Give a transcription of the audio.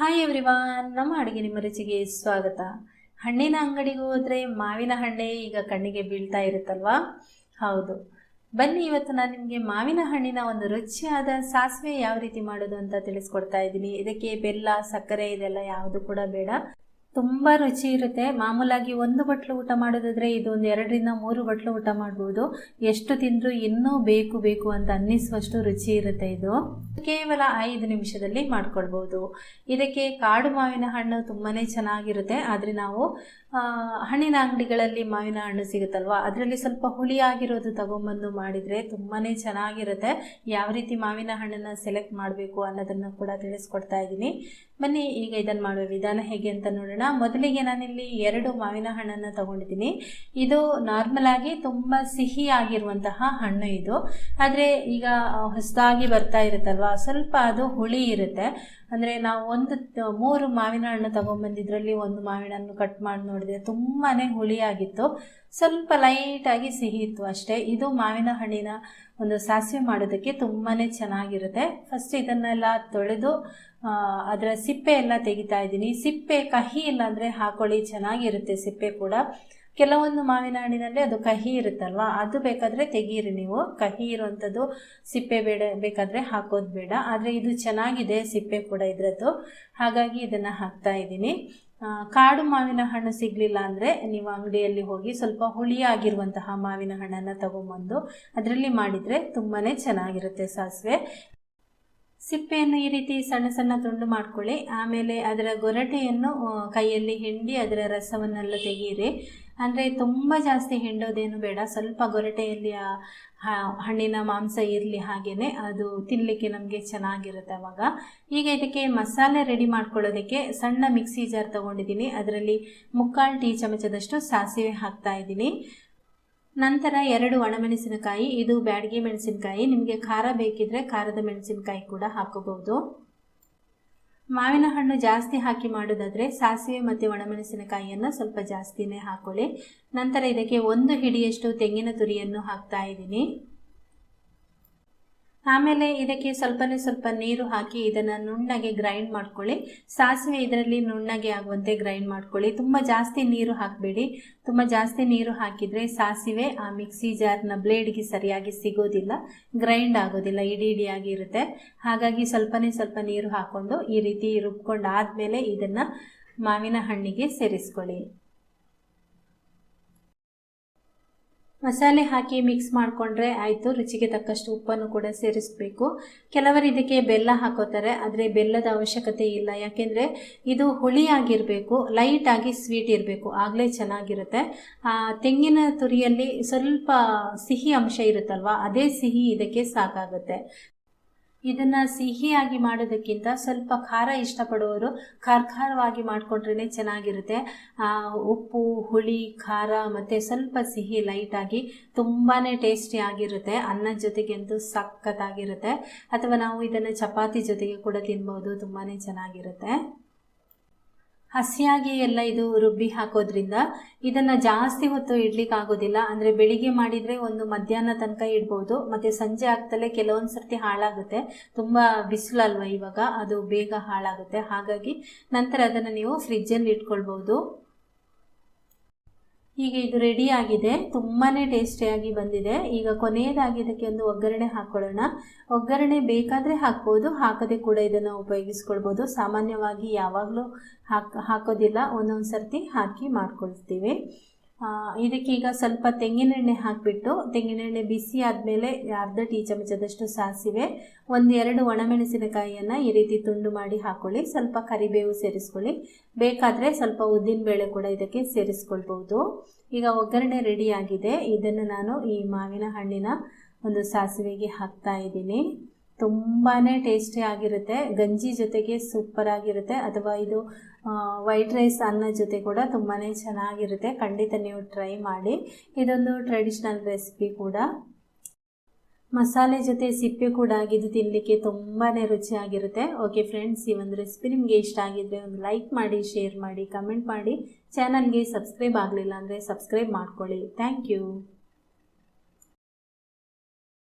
Hi everyone ನಮ್ಮ ಅಡುಗೆ ನಿಮ್ಮ ರುಚಿಗೆ ಸ್ವಾಗತ. ಹಣ್ಣಿನ ಅಂಗಡಿಗೆ ಹೋದರೆ ಮಾವಿನ ಹಣ್ಣೆ ಈಗ ಕಣ್ಣಿಗೆ ಬೀಳ್ತಾ ಇರುತ್ತಲ್ವಾ? ಹೌದು. ಬನ್ನಿ, ಇವತ್ತು ನಾನು ನಿಮಗೆ ಮಾವಿನ ಹಣ್ಣಿನ ಒಂದು ರುಚಿಯಾದ ಸಾಸಿವೆ ಯಾವ ರೀತಿ ಮಾಡೋದು ಅಂತ ತಿಳಿಸ್ಕೊಡ್ತಾ ಇದ್ದೀನಿ. ಇದಕ್ಕೆ ಬೆಲ್ಲ, ಸಕ್ಕರೆ ಇದೆಲ್ಲ ಯಾವುದು ಕೂಡ ಬೇಡ. ತುಂಬ ರುಚಿ ಇರುತ್ತೆ. ಮಾಮೂಲಾಗಿ ಒಂದು ಬಟ್ಲು ಊಟ ಮಾಡೋದಾದರೆ ಇದು ಒಂದು ಎರಡರಿಂದ ಮೂರು ಬಟ್ಲು ಊಟ ಮಾಡ್ಬೋದು. ಎಷ್ಟು ತಿಂದರೂ ಇನ್ನೂ ಬೇಕು ಬೇಕು ಅಂತ ಅನ್ನಿಸುವಷ್ಟು ರುಚಿ ಇರುತ್ತೆ ಇದು. ಕೇವಲ ಐದು ನಿಮಿಷದಲ್ಲಿ ಮಾಡ್ಕೊಳ್ಬೋದು. ಇದಕ್ಕೆ ಕಾಡು ಮಾವಿನ ಹಣ್ಣು ತುಂಬಾ ಚೆನ್ನಾಗಿರುತ್ತೆ. ಆದರೆ ನಾವು ಹಣ್ಣಿನ ಅಂಗಡಿಗಳಲ್ಲಿ ಮಾವಿನ ಹಣ್ಣು ಸಿಗುತ್ತಲ್ವ? ಅದರಲ್ಲಿ ಸ್ವಲ್ಪ ಹುಳಿಯಾಗಿರೋದು ತಗೊಂಬಂದು ಮಾಡಿದರೆ ತುಂಬಾ ಚೆನ್ನಾಗಿರುತ್ತೆ. ಯಾವ ರೀತಿ ಮಾವಿನ ಹಣ್ಣನ್ನು ಸೆಲೆಕ್ಟ್ ಮಾಡಬೇಕು ಅನ್ನೋದನ್ನು ಕೂಡ ತಿಳಿಸ್ಕೊಡ್ತಾ ಇದ್ದೀನಿ. ಬನ್ನಿ, ಈಗ ಇದನ್ನು ಮಾಡುವ ವಿಧಾನ ಹೇಗೆ ಅಂತ ನೋಡೋಣ. ಮೊದಲಿಗೆ ನಾನಿಲ್ಲಿ ಎರಡು ಮಾವಿನ ಹಣ್ಣನ್ನು ತಗೊಂಡಿದ್ದೀನಿ. ಇದು ನಾರ್ಮಲ್ ಆಗಿ ತುಂಬ ಸಿಹಿ ಆಗಿರುವಂತಹ ಹಣ್ಣು ಇದು. ಆದರೆ ಈಗ ಹೊಸದಾಗಿ ಬರ್ತಾ ಇರುತ್ತಲ್ವ? ಸ್ವಲ್ಪ ಅದು ಹುಳಿ ಇರುತ್ತೆ. ಅಂದರೆ ನಾವು ಒಂದು, ಮೂರು ಮಾವಿನ ಹಣ್ಣು ತಗೊಂಬಂದಿದ್ರಲ್ಲಿ ಒಂದು ಮಾವಿನ ಹಣ್ಣು ಕಟ್ ಮಾಡಿ ನೋಡಿದೆ ತುಂಬಾ ಹುಳಿಯಾಗಿತ್ತು. ಸ್ವಲ್ಪ ಲೈಟಾಗಿ ಸಿಹಿ ಇತ್ತು ಅಷ್ಟೇ. ಇದು ಮಾವಿನ ಹಣ್ಣಿನ ಒಂದು ಸಾಸಿವೆ ಮಾಡೋದಕ್ಕೆ ತುಂಬಾ ಚೆನ್ನಾಗಿರುತ್ತೆ. ಫಸ್ಟ್ ಇದನ್ನೆಲ್ಲ ತೊಳೆದು ಅದರ ಸಿಪ್ಪೆ ಎಲ್ಲ ತೆಗಿತಾ ಇದ್ದೀನಿ. ಸಿಪ್ಪೆ ಕಹಿ ಇಲ್ಲಾಂದರೆ ಹಾಕೊಳ್ಳಿ, ಚೆನ್ನಾಗಿರುತ್ತೆ ಸಿಪ್ಪೆ ಕೂಡ. ಕೆಲವೊಂದು ಮಾವಿನ ಹಣ್ಣಿನಲ್ಲಿ ಅದು ಕಹಿ ಇರುತ್ತಲ್ವಾ? ಅದು ಬೇಕಾದರೆ ತೆಗೀರಿ ನೀವು. ಕಹಿ ಇರುವಂಥದ್ದು ಸಿಪ್ಪೆ ಬೇಡ, ಬೇಕಾದರೆ ಹಾಕೋದು ಬೇಡ. ಆದರೆ ಇದು ಚೆನ್ನಾಗಿದೆ ಸಿಪ್ಪೆ ಕೂಡ ಇದರದ್ದು. ಹಾಗಾಗಿ ಇದನ್ನು ಹಾಕ್ತಾ ಇದ್ದೀನಿ. ಕಾಡು ಮಾವಿನ ಹಣ್ಣು ಸಿಗಲಿಲ್ಲ ಅಂದರೆ ನೀವು ಅಂಗಡಿಯಲ್ಲಿ ಹೋಗಿ ಸ್ವಲ್ಪ ಹುಳಿಯಾಗಿರುವಂತಹ ಮಾವಿನ ಹಣ್ಣನ್ನು ತಗೊಂಬಂದು ಅದರಲ್ಲಿ ಮಾಡಿದರೆ ತುಂಬಾ ಚೆನ್ನಾಗಿರುತ್ತೆ ಸಾಸಿವೆ. ಸಿಪ್ಪೆಯನ್ನು ಈ ರೀತಿ ಸಣ್ಣ ಸಣ್ಣ ತುಂಡು ಮಾಡ್ಕೊಳ್ಳಿ. ಆಮೇಲೆ ಅದರ ಗೊರಟೆಯನ್ನು ಕೈಯಲ್ಲಿ ಹಿಂಡಿ ಅದರ ರಸವನ್ನೆಲ್ಲ ತೆಗೀರಿ. ಅಂದರೆ ತುಂಬ ಜಾಸ್ತಿ ಹಿಂಡೋದೇನು ಬೇಡ. ಸ್ವಲ್ಪ ಗೊರಟೆಯಲ್ಲಿ ಆ ಹಣ್ಣಿನ ಮಾಂಸ ಇರಲಿ ಹಾಗೇನೆ ಅದು ತಿನ್ನಲಿಕ್ಕೆ ನಮಗೆ ಚೆನ್ನಾಗಿರುತ್ತೆ ಅವಾಗ. ಈಗ ಇದಕ್ಕೆ ಮಸಾಲೆ ರೆಡಿ ಮಾಡ್ಕೊಳ್ಳೋದಕ್ಕೆ ಸಣ್ಣ ಮಿಕ್ಸಿ ಜಾರ್ ತೊಗೊಂಡಿದ್ದೀನಿ. ಅದರಲ್ಲಿ ಮುಕ್ಕಾಲು ಟೀ ಚಮಚದಷ್ಟು ಸಾಸಿವೆ ಹಾಕ್ತಾ ಇದ್ದೀನಿ. ನಂತರ ಎರಡು ಒಣಮೆಣಸಿನಕಾಯಿ, ಇದು ಬ್ಯಾಡಗಿ ಮೆಣಸಿನಕಾಯಿ. ನಿಮಗೆ ಖಾರ ಬೇಕಿದ್ರೆ ಖಾರದ ಮೆಣಸಿನಕಾಯಿ ಕೂಡ ಹಾಕೋಬಹುದು. ಮಾವಿನ ಹಣ್ಣು ಜಾಸ್ತಿ ಹಾಕಿ ಮಾಡೋದಾದರೆ ಸಾಸಿವೆ ಮತ್ತು ಒಣಮೆಣಸಿನಕಾಯಿಯನ್ನು ಸ್ವಲ್ಪ ಜಾಸ್ತಿನೇ ಹಾಕೊಳ್ಳಿ. ನಂತರ ಇದಕ್ಕೆ ಒಂದು ಹಿಡಿಯಷ್ಟು ತೆಂಗಿನ ತುರಿಯನ್ನು ಹಾಕ್ತಾ ಇದ್ದೀನಿ. ಆಮೇಲೆ ಇದಕ್ಕೆ ಸ್ವಲ್ಪನೇ ಸ್ವಲ್ಪ ನೀರು ಹಾಕಿ ಇದನ್ನು ನುಣ್ಣಗೆ ಗ್ರೈಂಡ್ ಮಾಡ್ಕೊಳ್ಳಿ. ಸಾಸಿವೆ ಇದರಲ್ಲಿ ನುಣ್ಣಗೆ ಆಗುವಂತೆ ಗ್ರೈಂಡ್ ಮಾಡ್ಕೊಳ್ಳಿ. ತುಂಬ ಜಾಸ್ತಿ ನೀರು ಹಾಕಬೇಡಿ. ತುಂಬ ಜಾಸ್ತಿ ನೀರು ಹಾಕಿದರೆ ಸಾಸಿವೆ ಆ ಮಿಕ್ಸಿ ಜಾರ್ನ ಬ್ಲೇಡ್ಗೆ ಸರಿಯಾಗಿ ಸಿಗೋದಿಲ್ಲ ಗ್ರೈಂಡ್ ಆಗೋದಿಲ್ಲ ಇಡಿ ಇಡಿಯಾಗಿ ಇರುತ್ತೆ. ಹಾಗಾಗಿ ಸ್ವಲ್ಪನೇ ಸ್ವಲ್ಪ ನೀರು ಹಾಕ್ಕೊಂಡು ಈ ರೀತಿ ರುಬ್ಕೊಂಡು ಆದಮೇಲೆ ಇದನ್ನು ಮಾವಿನ ಹಣ್ಣಿಗೆ ಸೇರಿಸ್ಕೊಳ್ಳಿ. ಮಸಾಲೆ ಹಾಕಿ ಮಿಕ್ಸ್ ಮಾಡಿಕೊಂಡ್ರೆ ಆಯಿತು. ರುಚಿಗೆ ತಕ್ಕಷ್ಟು ಉಪ್ಪನ್ನು ಕೂಡ ಸೇರಿಸಬೇಕು. ಕೆಲವರು ಇದಕ್ಕೆ ಬೆಲ್ಲ ಹಾಕೋತಾರೆ. ಆದರೆ ಬೆಲ್ಲದ ಅವಶ್ಯಕತೆ ಇಲ್ಲ. ಯಾಕೆಂದರೆ ಇದು ಹುಳಿಯಾಗಿರಬೇಕು ಲೈಟಾಗಿ ಸ್ವೀಟ್ ಇರಬೇಕು. ಆಗಲೇ ಚೆನ್ನಾಗಿರುತ್ತೆ. ತೆಂಗಿನ ತುರಿಯಲ್ಲಿ ಸ್ವಲ್ಪ ಸಿಹಿ ಅಂಶ ಇರುತ್ತಲ್ವ, ಅದೇ ಸಿಹಿ ಇದಕ್ಕೆ ಸಾಕಾಗುತ್ತೆ. ಇದನ್ನು ಸಿಹಿಯಾಗಿ ಮಾಡೋದಕ್ಕಿಂತ ಸ್ವಲ್ಪ ಖಾರ ಇಷ್ಟಪಡುವವರು ಖಾರ ಖಾರವಾಗಿ ಮಾಡಿಕೊಂಡ್ರೇ ಚೆನ್ನಾಗಿರುತ್ತೆ ಉಪ್ಪು, ಹುಳಿ, ಖಾರ ಮತ್ತು ಸ್ವಲ್ಪ ಸಿಹಿ ಲೈಟಾಗಿ ತುಂಬಾ ಟೇಸ್ಟಿ ಆಗಿರುತ್ತೆ. ಅನ್ನದ ಜೊತೆಗಂತೂ ಸಖತ್ತಾಗಿರುತ್ತೆ. ಅಥವಾ ನಾವು ಇದನ್ನು ಚಪಾತಿ ಜೊತೆಗೆ ಕೂಡ ತಿನ್ಬೋದು ತುಂಬಾ ಚೆನ್ನಾಗಿರುತ್ತೆ. ಹಸಿಯಾಗಿ ಎಲ್ಲ ಇದು ರುಬ್ಬಿ ಹಾಕೋದ್ರಿಂದ ಇದನ್ನು ಜಾಸ್ತಿ ಹೊತ್ತು ಇಡ್ಲಿಕ್ಕೆ ಆಗೋದಿಲ್ಲ. ಅಂದರೆ ಬೆಳಿಗ್ಗೆ ಮಾಡಿದರೆ ಒಂದು ಮಧ್ಯಾಹ್ನ ತನಕ ಇಡ್ಬೋದು. ಮತ್ತು ಸಂಜೆ ಆಗ್ತಲೇ ಕೆಲವೊಂದು ಸರ್ತಿ ಹಾಳಾಗುತ್ತೆ. ತುಂಬ ಬಿಸಿಲಲ್ವ ಇವಾಗ? ಅದು ಬೇಗ ಹಾಳಾಗುತ್ತೆ. ಹಾಗಾಗಿ ನಂತರ ಅದನ್ನು ನೀವು ಫ್ರಿಜ್ಜಲ್ಲಿ ಇಟ್ಕೊಳ್ಬೋದು. ಈಗ ಇದು ರೆಡಿ ಆಗಿದೆ. ತುಂಬಾ ಟೇಸ್ಟಿಯಾಗಿ ಬಂದಿದೆ. ಈಗ ಕೊನೆಯದಾಗಿ ಇದಕ್ಕೆ ಒಂದು ಒಗ್ಗರಣೆ ಹಾಕ್ಕೊಳ್ಳೋಣ ಒಗ್ಗರಣೆ ಬೇಕಾದರೆ ಹಾಕ್ಬೋದು, ಹಾಕದೆ ಕೂಡ ಇದನ್ನು ಉಪಯೋಗಿಸ್ಕೊಳ್ಬೋದು. ಸಾಮಾನ್ಯವಾಗಿ ಯಾವಾಗಲೂ ಹಾಕ್, ಹಾಕೋದಿಲ್ಲ. ಒಂದೊಂದು ಸರ್ತಿ ಹಾಕಿ ಮಾಡ್ಕೊಳ್ತೀವಿ. ಇದಕ್ಕೀಗ ಸ್ವಲ್ಪ ತೆಂಗಿನೆಣ್ಣೆ ಹಾಕಿಬಿಟ್ಟು, ತೆಂಗಿನೆಣ್ಣೆ ಬಿಸಿ ಆದಮೇಲೆ ಅರ್ಧ ಟೀ ಚಮಚದಷ್ಟು ಸಾಸಿವೆ, ಒಂದೆರಡು ಒಣಮೆಣಸಿನಕಾಯಿಯನ್ನು ಈ ರೀತಿ ತುಂಡು ಮಾಡಿ ಹಾಕ್ಕೊಳ್ಳಿ ಸ್ವಲ್ಪ ಕರಿಬೇವು ಸೇರಿಸ್ಕೊಳ್ಳಿ. ಬೇಕಾದರೆ ಸ್ವಲ್ಪ ಉದ್ದಿನಬೇಳೆ ಕೂಡ ಇದಕ್ಕೆ ಸೇರಿಸ್ಕೊಳ್ಬೋದು. ಈಗ ಒಗ್ಗರಣೆ ರೆಡಿಯಾಗಿದೆ ಇದನ್ನು ನಾನು ಈ ಮಾವಿನ ಹಣ್ಣಿನ ಒಂದು ಸಾಸಿವೆಗೆ ಹಾಕ್ತಾ ಇದ್ದೀನಿ. ತುಂಬಾ ಟೇಸ್ಟಿ ಆಗಿರುತ್ತೆ. ಗಂಜಿ ಜೊತೆಗೆ ಸೂಪರ್ ಆಗಿರುತ್ತೆ. ಅಥವಾ ಇದು ವೈಟ್ ರೈಸ್ ಅನ್ನ ಜೊತೆ ಕೂಡ ತುಂಬಾ ಚೆನ್ನಾಗಿರುತ್ತೆ. ಖಂಡಿತ ನೀವು ಟ್ರೈ ಮಾಡಿ. ಇದೊಂದು ಟ್ರೆಡಿಷ್ನಲ್ ರೆಸಿಪಿ ಕೂಡ. ಮಸಾಲೆ ಜೊತೆ ಸಿಪ್ಪೆ ಕೂಡ ಆಗಿದ್ದು ತಿನ್ನಲಿಕ್ಕೆ ತುಂಬಾ ರುಚಿಯಾಗಿರುತ್ತೆ. ಓಕೆ ಫ್ರೆಂಡ್ಸ್ ಈ ಒಂದು ರೆಸಿಪಿ ನಿಮಗೆ ಇಷ್ಟ ಆಗಿದ್ದರೆ ಒಂದು ಲೈಕ್ ಮಾಡಿ ಶೇರ್ ಮಾಡಿ ಕಮೆಂಟ್ ಮಾಡಿ. ಚಾನಲ್ಗೆ ಸಬ್ಸ್ಕ್ರೈಬ್ ಆಗಲಿಲ್ಲ ಅಂದರೆ ಸಬ್ಸ್ಕ್ರೈಬ್ ಮಾಡ್ಕೊಳ್ಳಿ. Thank you